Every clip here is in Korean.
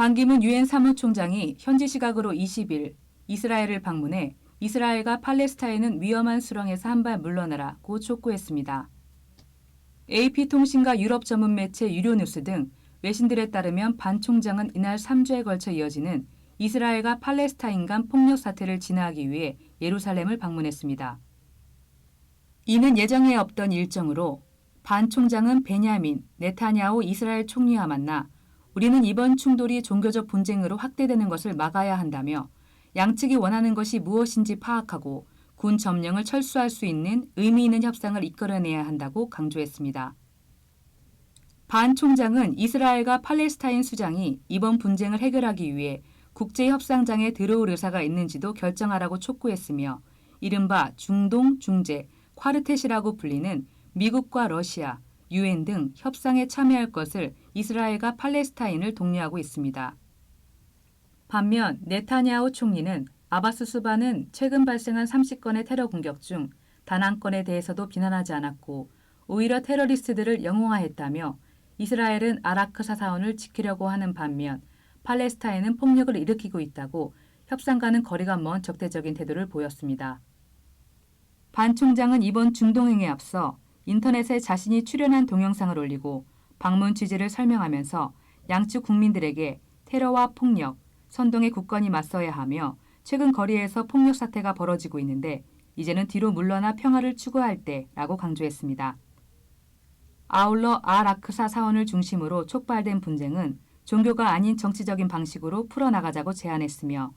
반기문 유엔 사무총장이 현지 시각으로 20일 이스라엘을 방문해 이스라엘과 팔레스타인은 위험한 수렁에서 한발 물러나라고 촉구했습니다. AP통신과 유럽 전문 매체 유료뉴스 등 외신들에 따르면 반 총장은 이날 3주에 걸쳐 이어지는 이스라엘과 팔레스타인 간 폭력 사태를 진화하기 위해 예루살렘을 방문했습니다. 이는 예정에 없던 일정으로 반 총장은 베냐민 네타냐후 이스라엘 총리와 만나 우리는 이번 충돌이 종교적 분쟁으로 확대되는 것을 막아야 한다며 양측이 원하는 것이 무엇인지 파악하고 군 점령을 철수할 수 있는 의미 있는 협상을 이끌어내야 한다고 강조했습니다. 반 총장은 이스라엘과 팔레스타인 수장이 이번 분쟁을 해결하기 위해 국제 협상장에 들어올 의사가 있는지도 결정하라고 촉구했으며 이른바 중동 중재 콰르텟이라고 불리는 미국과 러시아, 유엔 등 협상에 참여할 것을 이스라엘과 팔레스타인을 독려하고 있습니다. 반면 네타냐후 총리는 아바스 수반은 최근 발생한 30건의 테러 공격 중 단 한 건에 대해서도 비난하지 않았고 오히려 테러리스트들을 영웅화했다며 이스라엘은 아라크 사 사원을 지키려고 하는 반면 팔레스타인은 폭력을 일으키고 있다고 협상과는 거리가 먼 적대적인 태도를 보였습니다. 반 총장은 이번 중동행에 앞서 인터넷에 자신이 출연한 동영상을 올리고 방문 취지를 설명하면서 양측 국민들에게 테러와 폭력, 선동의 국권이 맞서야 하며 최근 거리에서 폭력 사태가 벌어지고 있는데 이제는 뒤로 물러나 평화를 추구할 때라고 강조했습니다. 아울러 아라크사 사원을 중심으로 촉발된 분쟁은 종교가 아닌 정치적인 방식으로 풀어나가자고 제안했으며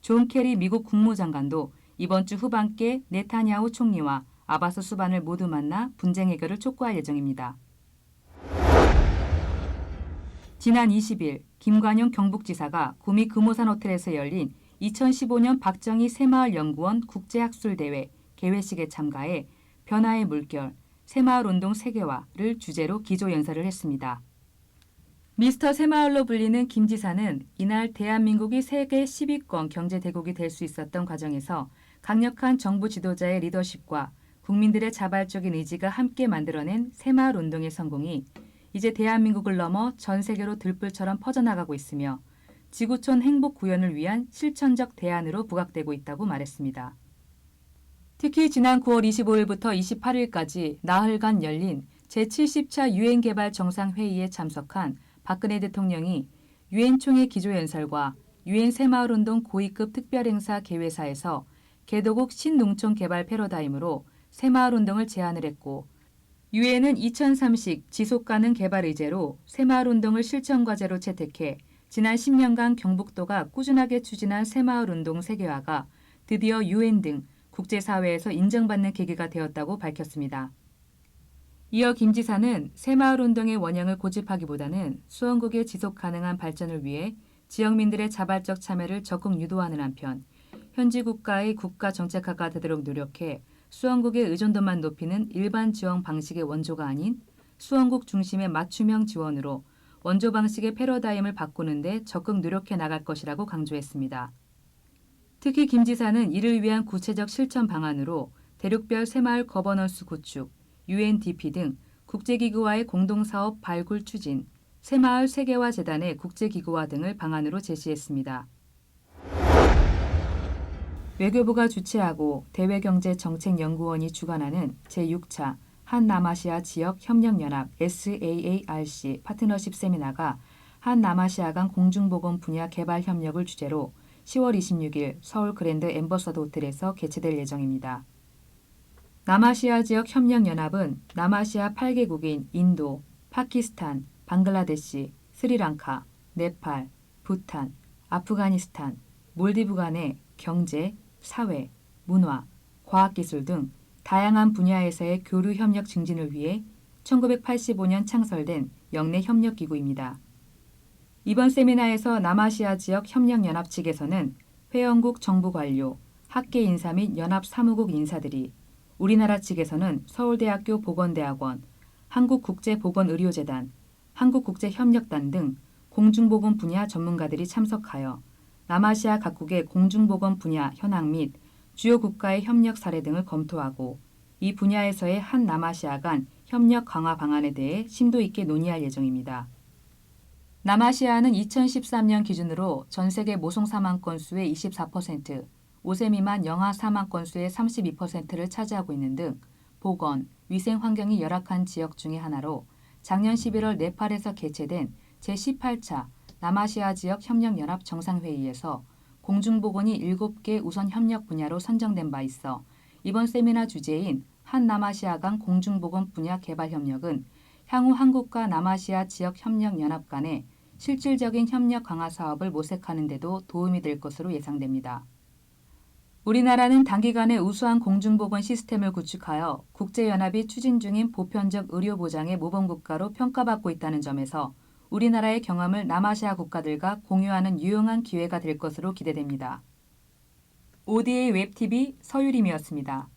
존 케리 미국 국무장관도 이번 주 후반께 네타냐후 총리와 아바스 수반을 모두 만나 분쟁 해결을 촉구할 예정입니다. 지난 20일 김관용 경북지사가 구미 금호산 호텔에서 열린 2015년 박정희 새마을연구원 국제학술대회 개회식에 참가해 변화의 물결, 새마을운동 세계화를 주제로 기조연설을 했습니다. 미스터 새마을로 불리는 김 지사는 이날 대한민국이 세계 10위권 경제대국이 될 수 있었던 과정에서 강력한 정부 지도자의 리더십과 국민들의 자발적인 의지가 함께 만들어낸 새마을 운동의 성공이 이제 대한민국을 넘어 전 세계로 들불처럼 퍼져나가고 있으며 지구촌 행복 구현을 위한 실천적 대안으로 부각되고 있다고 말했습니다. 특히 지난 9월 25일부터 28일까지 나흘간 열린 제70차 유엔 개발 정상회의에 참석한 박근혜 대통령이 유엔 총회 기조연설과 유엔 새마을운동 고위급 특별행사 개회사에서 개도국 신농촌 개발 패러다임으로 새마을 운동을 제안을 했고 유엔은 2030 지속 가능 개발 의제로 새마을 운동을 실천 과제로 채택해 지난 10년간 경북도가 꾸준하게 추진한 새마을 운동 세계화가 드디어 유엔 등 국제사회에서 인정받는 계기가 되었다고 밝혔습니다. 이어 김 지사는 새마을 운동의 원형을 고집하기보다는 수원국의 지속 가능한 발전을 위해 지역민들의 자발적 참여를 적극 유도하는 한편 현지 국가의 국가 정책화가 되도록 노력해 수원국의 의존도만 높이는 일반 지원 방식의 원조가 아닌 수원국 중심의 맞춤형 지원으로 원조 방식의 패러다임을 바꾸는데 적극 노력해 나갈 것이라고 강조했습니다. 특히 김 지사는 이를 위한 구체적 실천 방안으로 대륙별 새마을 거버넌스 구축, UNDP 등 국제기구와의 공동사업 발굴 추진, 새마을 세계화 재단의 국제기구화 등을 방안으로 제시했습니다. 외교부가 주최하고 대외경제정책연구원이 주관하는 제6차 한남아시아 지역 협력연합 SAARC 파트너십 세미나가 한남아시아 간 공중보건 분야 개발 협력을 주제로 10월 26일 서울 그랜드 엠버서드 호텔에서 개최될 예정입니다. 남아시아 지역 협력연합은 남아시아 8개국인 인도, 파키스탄, 방글라데시, 스리랑카, 네팔, 부탄, 아프가니스탄, 몰디브 간의 경제, 사회, 문화, 과학기술 등 다양한 분야에서의 교류 협력 증진을 위해 1985년 창설된 영내 협력기구입니다. 이번 세미나에서 남아시아 지역 협력연합 측에서는 회원국 정부 관료, 학계 인사 및 연합 사무국 인사들이 우리나라 측에서는 서울대학교 보건대학원, 한국국제보건의료재단, 한국국제협력단 등 공중보건 분야 전문가들이 참석하여 남아시아 각국의 공중보건 분야 현황 및 주요 국가의 협력 사례 등을 검토하고 이 분야에서의 한 남아시아 간 협력 강화 방안에 대해 심도 있게 논의할 예정입니다. 남아시아는 2013년 기준으로 전 세계 모성 사망 건수의 24%, 5세 미만 영아 사망 건수의 32%를 차지하고 있는 등 보건, 위생 환경이 열악한 지역 중의 하나로 작년 11월 네팔에서 개최된 제18차 남아시아 지역 협력연합 정상회의에서 공중보건이 7개 우선 협력 분야로 선정된 바 있어 이번 세미나 주제인 한 남아시아 간 공중보건 분야 개발 협력은 향후 한국과 남아시아 지역 협력 연합 간의 실질적인 협력 강화 사업을 모색하는 데도 도움이 될 것으로 예상됩니다. 우리나라는 단기간에 우수한 공중보건 시스템을 구축하여 국제연합이 추진 중인 보편적 의료 보장의 모범국가로 평가받고 있다는 점에서 우리나라의 경험을 남아시아 국가들과 공유하는 유용한 기회가 될 것으로 기대됩니다. ODA 웹TV 서유림이었습니다.